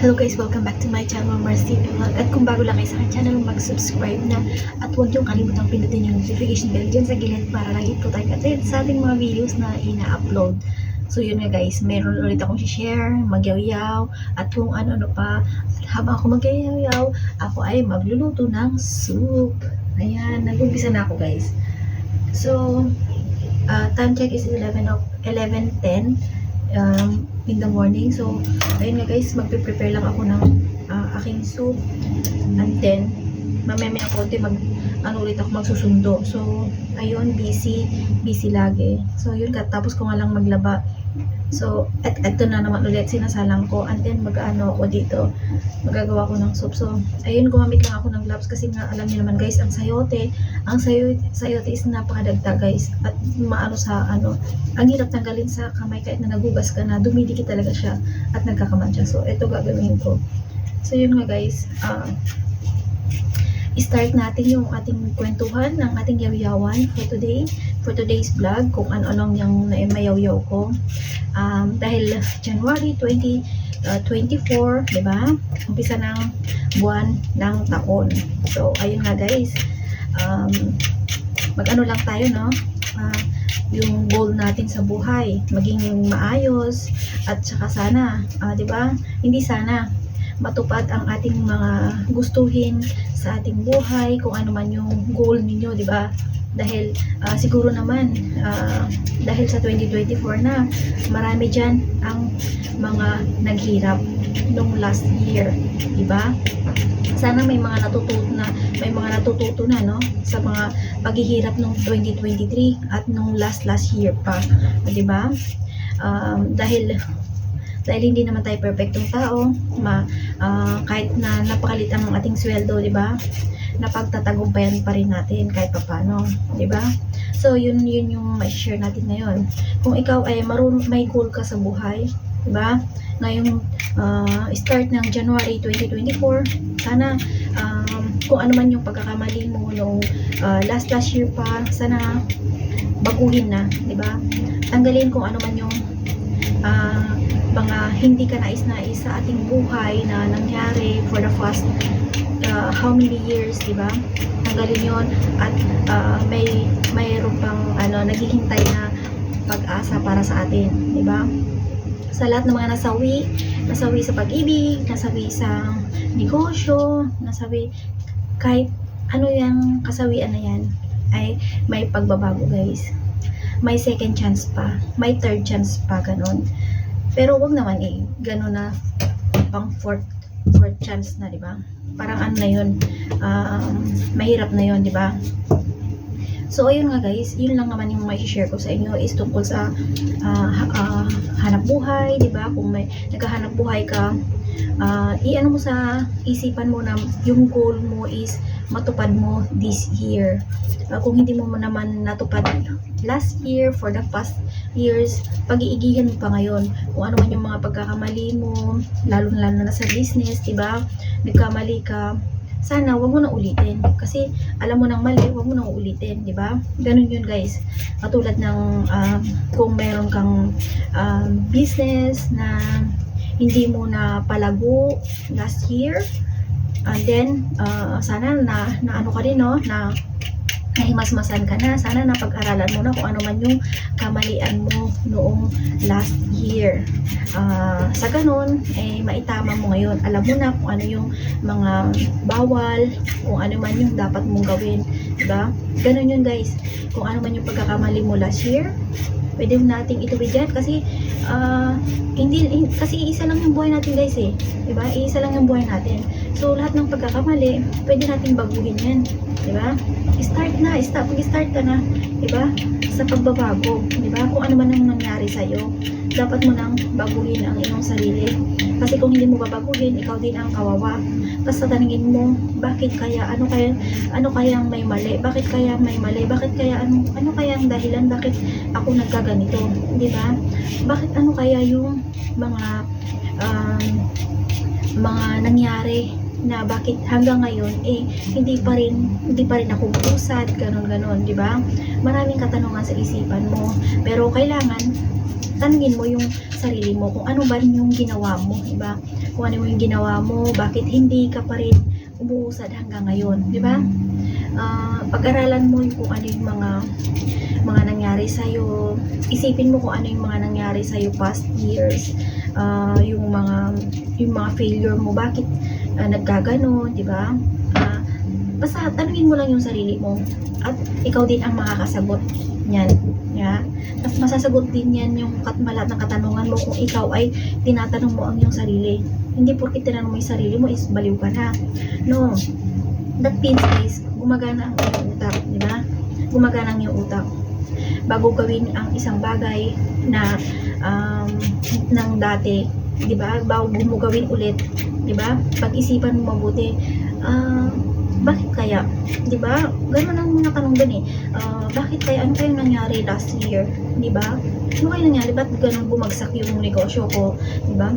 Hello guys, welcome back to my channel, Marcy Vlog. At kung bago lang kayo sa aking channel, mag-subscribe na. At huwag niyong kalimutang pindutin yung notification bell dyan sa gilid para lagi po tayo update sa ating mga videos na ina-upload. So yun nga guys, meron ulit akong share, magyaw-yaw, at kung ano-ano pa. At habang ako magyaw-yaw, ako ay magluluto ng soup. Ayan, nag-umpisa na ako guys. So, uh, time check is 11 of 11:10 um, in the morning. So, ayun nga guys, magpe-prepare lang ako ng uh, aking soup. And then, mamaya may konti mag ano ulit ako magsusundo. So, ayun, busy, busy lagi. So, yun tapos ko nga lang maglaba. So, at ito na naman ulit, sinasalang ko. And then, mag-ano ako dito, magagawa ko ng soup. So, ayun, gumamit lang ako ng gloves kasi nga, alam niyo naman guys, ang sayote, ang sayote, sayote is napakadagdag guys. At maano sa, ano, ang hirap tanggalin sa kamay kahit na nagugas ka na, dumidikit talaga siya at nagkakaman siya. So, ito gagawin ko. So, yun nga guys, ah, start natin yung ating kwentuhan ng ating yaw-yawan for today, for today's vlog, kung ano-anong yung mayaw-yaw ko. Um, dahil January 20, uh, 24, di ba? Umpisa ng buwan ng taon. So, ayun nga guys, um, mag-ano lang tayo, no? Ah, yung goal natin sa buhay, maging maayos, at saka sana, ah, di ba? Hindi sana, matupad ang ating mga gustuhin sa ating buhay, kung ano man yung goal ninyo, di ba? Dahil ah, siguro naman, ah, dahil sa 2024 na, marami dyan ang mga naghirap nung last year, di ba? Sana may mga natututo na, may mga natututo na, no? Sa mga paghihirap nung 2023 at nung last last year pa, di ba? Um, dahil dahil hindi naman tayo perfectong tao, ma, ah, kahit na napakalit ang ating sweldo, di ba? Napagtatagumpayan pa rin natin kahit papano, di ba? So, yun, yun yung ma-share natin ngayon. Kung ikaw ay marunong, may goal ka sa buhay, di ba? Ngayong ah, start ng January 2024, sana um, kung ano man yung pagkakamali mo nung ah, last last year pa, sana baguhin na, di ba? Tanggalin kung ano man yung ah, mga hindi ka nais-nais sa ating buhay na nangyari for the past uh, how many years, di ba? Tanggalin yon at uh, may mayroon pang ano naghihintay na pag-asa para sa atin, di ba? Sa lahat ng mga nasawi, nasawi sa pag-ibig, nasawi sa negosyo, nasawi kahit ano yung kasawian na yan ay may pagbabago guys. May second chance pa, may third chance pa ganun. Pero wag naman eh, gano'n na pang fourth, fourth chance na, di ba? Parang ano na yun, um, mahirap na yun, di ba? So, ayun nga guys, yun lang naman yung may share ko sa inyo is tungkol sa ha- ah, hanap buhay, di ba? Kung may naghahanap buhay ka, ah, i-ano mo sa isipan mo na yung goal mo is matupad mo this year. Ah, kung hindi mo naman natupad last year, for the past years, pag-iigihan mo pa ngayon kung ano man yung mga pagkakamali mo, lalo-lalo na sa business, di ba? Nagkamali ka, sana wag mo na ulitin. Kasi alam mo nang mali, wag mo na ulitin, di ba? Ganun yun guys. Katulad ng ah, kung meron kang ah, business na hindi mo na palago last year, and then ah, sana na, na ano ka rin, no? Na nahimasmasan ka na. Sana napag-aralan mo na kung ano man yung kamalian mo noong last year. Ah, sa ganun, eh, maitama mo ngayon. Alam mo na kung ano yung mga bawal, kung ano man yung dapat mong gawin. Diba? Ganun yun guys. Kung ano man yung pagkakamali mo last year, pwede nating ituwid yan kasi ah, hindi, hin- kasi isa lang yung buhay natin guys eh. Diba? Isa lang yung buhay natin. So, lahat ng pagkakamali, pwede nating baguhin yan. Diba? Start na, start, mag-start ka na, 'di ba? Sa pagbabago, 'di ba? Kung ano man ang nangyari sa iyo, dapat mo nang baguhin ang iyong sarili. Kasi kung hindi mo babaguhin, ikaw din ang kawawa. Tapos tatanungin mo, bakit kaya ano kaya ano kaya ang may mali? Bakit kaya may mali? Bakit kaya ano ano kaya ang dahilan bakit ako nagkaganito, 'di ba? Bakit ano kaya yung mga um, mga nangyari na bakit hanggang ngayon eh hindi pa rin hindi pa rin ako usad ganon ganon di ba maraming katanungan sa isipan mo pero kailangan tanungin mo yung sarili mo kung ano ba rin yung ginawa mo, di ba? Kung ano yung ginawa mo, bakit hindi ka pa rin umuusad hanggang ngayon, di ba? Ah, pag-aralan mo yung kung ano yung mga mga nangyari sa isipin mo kung ano yung mga nangyari sa past years ah, yung mga yung mga failure mo bakit uh, nagkaganon di ba? Ah, basta tanungin mo lang yung sarili mo at ikaw din ang makakasagot niyan ya tapos masasagot din yan yung katmalat ng katanungan mo kung ikaw ay tinatanong mo ang iyong sarili. Hindi porkit tinanong mo yung sarili mo is baliw ka na. No. That means guys gumagana ang iyong utak di ba? Gumagana ang iyong utak. Bago gawin ang isang bagay na um, ng dati, 'di ba? Bago mo gawin ulit, 'di ba? Pag-isipan mo mabuti. Ah, bakit kaya? 'Di ba? Ganun ang mga tanong doon eh. Ah, bakit kaya ano kayong nangyari last year, 'di ba? Ano kaya nangyari? Ba't ganun bumagsak yung negosyo ko, 'di ba?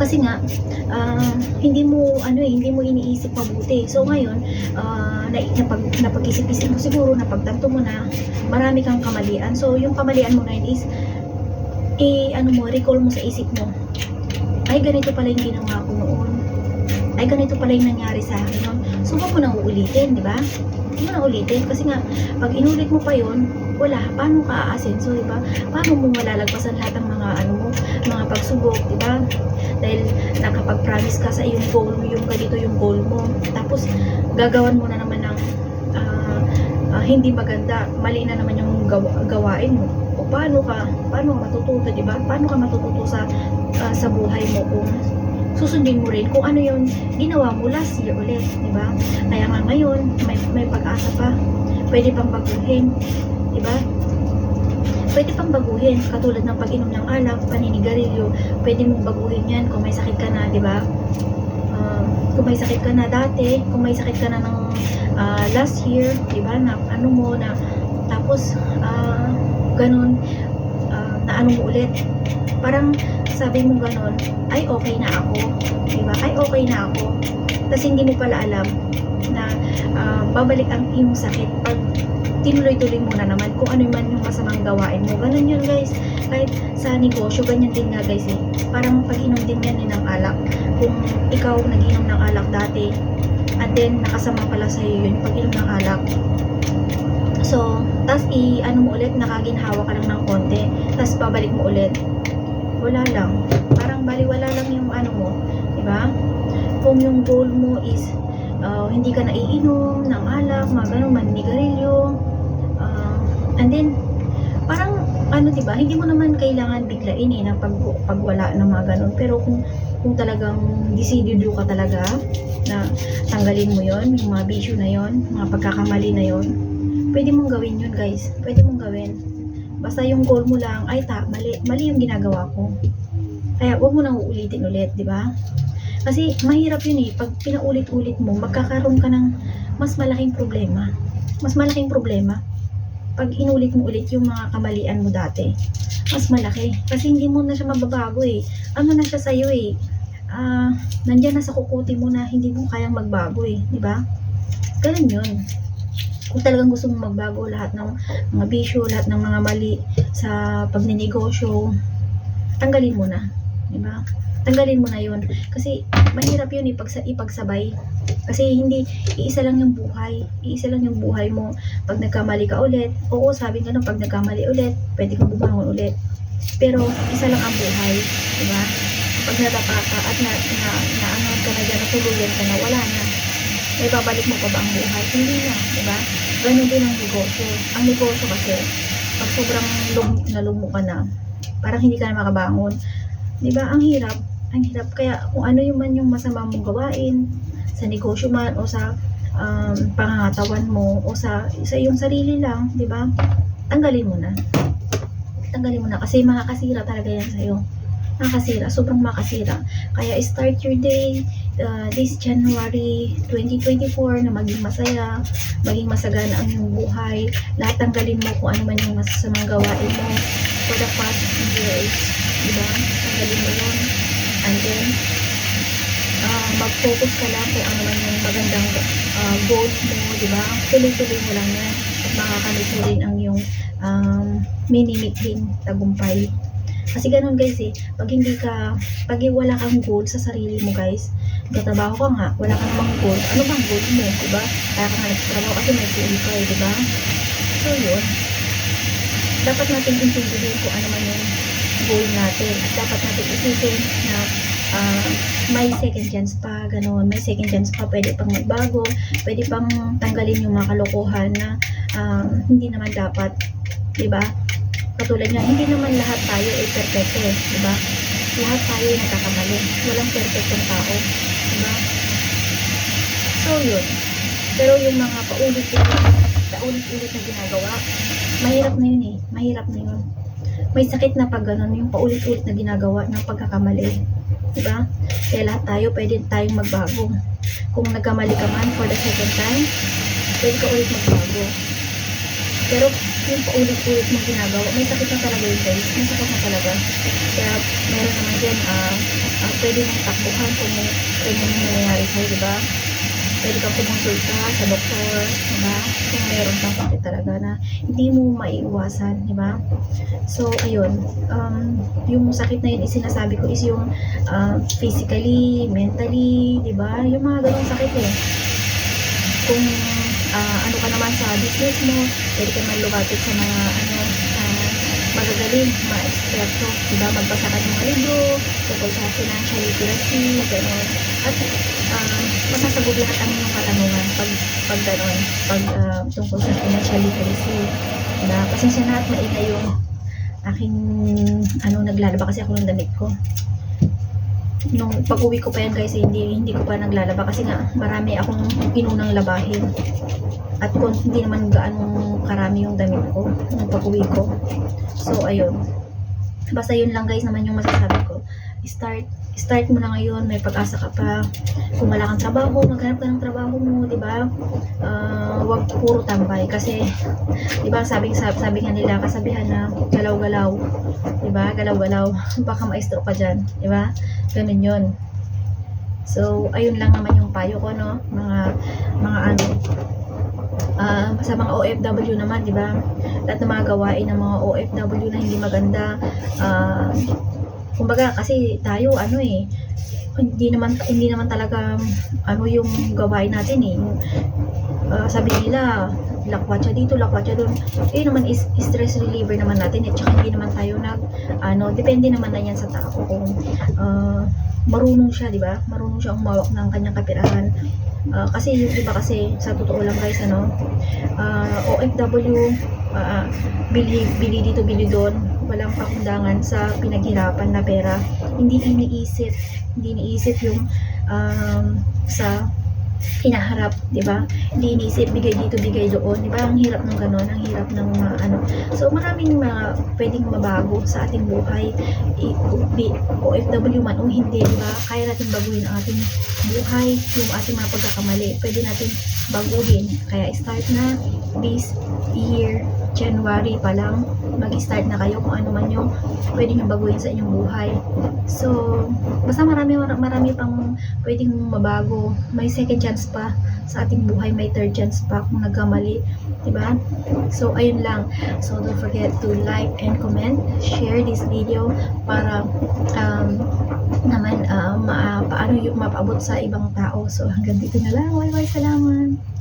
Kasi nga, ah, hindi mo ano eh, hindi mo iniisip mabuti. So ngayon, ah, na, napag, napag-isip-isip mo siguro, napagtanto mo na marami kang kamalian. So yung kamalian mo na yun is i ano mo, recall mo sa isip mo. Ay, ganito pala yung ginawa ko noon. Ay, ganito pala yung nangyari sa akin noon. So, huwag mo nang uulitin, di ba? Huwag mo nang ulitin. Kasi nga, pag inulit mo pa yun, wala. Paano ka aasenso, di ba? Paano mo malalagpasan lahat ng mga, ano mo, mga pagsubok, di ba? Dahil nakapag-promise ka sa iyong goal mo, yung ganito yung goal mo. Tapos, gagawan mo na naman ng ah, hindi maganda. Mali na naman yung gawa, gawain mo. O paano ka, paano matututo, di ba? Paano ka matututo sa, ah, sa buhay mo kung susundin mo rin kung ano yung ginawa mo last year ulit, di ba? Kaya nga ngayon, may, may pag-asa pa. Pwede pang baguhin, di ba? Pwede pang baguhin, katulad ng pag-inom ng alak, paninigarilyo, pwede mong baguhin yan kung may sakit ka na, di ba? Ah, kung may sakit ka na dati, kung may sakit ka na ng ah, last year, di ba, na ano mo, na tapos, ah, ganun, ah, na ano mo ulit. Parang sabi mo ganun, ay okay na ako, di ba? Ay okay na ako. Tapos hindi mo pala alam na ah, babalik ang iyong sakit pag tinuloy-tuloy mo na naman kung ano man yung masamang gawain mo. Ganun yun guys. Kahit sa negosyo, ganyan din nga guys eh. Parang pag-inom din yan ng alak. Kung ikaw nag-inom ng alak dati, and then nakasama pala sa iyo yun pag-inom ng alak. So, tas i ano mo ulit, nakaginhawa ka lang ng konti, tas babalik mo ulit. Wala lang. Parang baliwala lang yung ano mo, di ba? Kung yung goal mo is uh, hindi ka naiinom ng alak, mga ganun, maninigarilyo, uh, and then, parang, ano, di ba, hindi mo naman kailangan biglain eh, na pag, pagwala ng mga ganun. Pero kung, kung talagang decidido ka talaga, na tanggalin mo yon yung mga bisyo na yon mga pagkakamali na yon pwede mong gawin yun guys. Pwede mong gawin. Basta yung goal mo lang ay ta mali, mali yung ginagawa ko. Kaya wag mo nang uulitin ulit di ba? Kasi mahirap yun eh. Pag pinaulit-ulit mo magkakaroon ka ng mas malaking problema. Mas malaking problema pag inulit mo ulit yung mga kamalian mo dati. Mas malaki. Kasi hindi mo na siya mababago eh. Ano na siya sa'yo eh ah, nandyan na sa kukuti mo na hindi mo kayang magbago eh, di ba? Ganun yun. Kung talagang gusto mong magbago lahat ng mga bisyo, lahat ng mga mali sa pagninegosyo, tanggalin mo na, di ba? Tanggalin mo na yun. Kasi mahirap yun ipagsa, ipagsabay. Kasi hindi, iisa lang yung buhay. Iisa lang yung buhay mo. Pag nagkamali ka ulit, oo, sabi nga no, pag nagkamali ulit, pwede kang bumangon ulit. Pero, isa lang ang buhay. Di ba? Pag nadapa ka at na, na, na ano ka na dyan, natuluyan ka na, wala na. May babalik mo pa ba ang buhay? Hindi na, di ba? Ganun din ang negosyo. Ang negosyo kasi, pag sobrang lum, nalumo ka na, parang hindi ka na makabangon. Di ba? Ang hirap. Ang hirap. Kaya kung ano yung man yung masama mong gawain, sa negosyo man, o sa um, pangangatawan mo, o sa, sa iyong sarili lang, di ba? Tanggalin mo na. Tanggalin mo na. Kasi makakasira talaga yan sa'yo makasira, sobrang makasira. Kaya start your day uh, this January 2024 na maging masaya, maging masagana ang iyong buhay. Lahat mo kung ano man yung masasamang gawain mo for the past years. Diba? Tanggalin mo yun. And then, uh, mag-focus ka lang kung ano man yung magandang uh, goals mo, di ba? Tuloy-tuloy mo lang yan. At makakamit mo rin ang iyong um, minimit din tagumpay. Kasi ganun guys eh, pag hindi ka, pag wala kang goal sa sarili mo guys, nagtatrabaho ka nga, wala kang namang goal, ano bang goal mo, diba? Kaya ka nga nagtatrabaho kasi may goal ka eh, diba? So yun, dapat natin intindihin kung ano man yung goal natin at dapat natin isipin na ah, may second chance pa, ganun, may second chance pa, pwede pang magbago, pwede pang tanggalin yung mga kalokohan na ah, hindi naman dapat, di ba? Katulad niya, hindi naman lahat tayo ay perfecto, eh, di ba? Lahat tayo ay nagkakamali. Walang perfectong tao, di ba? So, yun. Pero yung mga paulit-ulit, paulit-ulit na ginagawa, mahirap na yun eh. Mahirap na yun. May sakit na pag ganun, yung paulit-ulit na ginagawa ng pagkakamali. Di ba? Kaya lahat tayo, pwede tayong magbago. Kung nagkamali ka man for the second time, pwede ka ulit magbago. Pero yung paulit-ulit mong ginagawa, may sakit na talaga yun guys. May sakit na talaga. Kaya meron naman dyan, ah, ah, pwede mong takbuhan kung may ganyan yung nangyayari sa'yo, di? Pwede kang kumonsulta sa doktor, di ba? Kung meron kang sakit talaga na hindi mo maiiwasan, di ba? So, ayun. Um, yung sakit na yun, isinasabi ko is yung ah, physically, mentally, di ba? Yung mga ganong sakit eh. Kung ah, ano ka naman sa business mo, pwede ka man lumapit sa mga ano, ah, magagaling, mga eksperto, di ba? Magbasa ka ng mga libro, tungkol sa financial literacy, gano'n. At ah, masasagot lahat ang iyong katanungan pag, pag gano'n, pag ah, tungkol sa financial literacy. Diba? Pasensya na at maingay yung aking, ano, naglalaba kasi ako ng damit ko. Nung pag-uwi ko pa yan guys, eh, hindi, hindi ko pa naglalaba kasi nga marami akong inunang labahin. At kung hindi naman gaano karami yung damit ko nung pag-uwi ko. So, ayun. Basta yun lang guys naman yung masasabi ko. Start, start mo na ngayon, may pag-asa ka pa. Kung wala kang trabaho, maghanap ka ng trabaho mo, di ba? Ah, wag puro tambay kasi, di ba, sabi, sabi, sabi nga nila, kasabihan na galaw-galaw, di ba? Galaw-galaw, baka maestro ka dyan, di ba? Ganun yun. So, ayun lang naman yung payo ko, no? Mga, mga ano, ah, sa mga OFW naman, di ba? Lahat ng mga gawain ng mga OFW na hindi maganda, ah, kumbaga kasi tayo ano eh hindi naman hindi naman talaga ano yung gawain natin eh. Yung, ah, sabi nila lakwatsa dito lakwatsa doon eh naman is stress reliever naman natin at saka hindi naman tayo nag ano depende naman na yan sa tao kung ah, marunong siya di ba? Marunong siya umawak ng kanyang kapirahan. Ah, kasi yung iba kasi sa totoo lang guys ano ah, OFW ah, bili bili dito bili doon walang pakundangan sa pinaghirapan na pera hindi iniisip hindi iniisip yung um, sa hinaharap, di ba? Hindi iniisip, bigay dito, bigay doon, di ba? Ang hirap ng ganon, ang hirap ng mga ano. So, maraming mga pwedeng mabago sa ating buhay. OFW man o hindi, di ba? Kaya natin baguhin ang ating buhay, yung ating mga pagkakamali. Pwede natin baguhin. Kaya start na this year, January pa lang, mag-start na kayo kung ano man yung pwede nyo baguhin sa inyong buhay. So, basta marami, marami pang pwedeng mabago. May second chance pa sa ating buhay, may third chance pa kung nagkamali. 'di ba? So, ayun lang. So, don't forget to like and comment, share this video para um, naman uh, ma paano yung mapaabot sa ibang tao. So, hanggang dito na lang. Bye-bye. Salamat.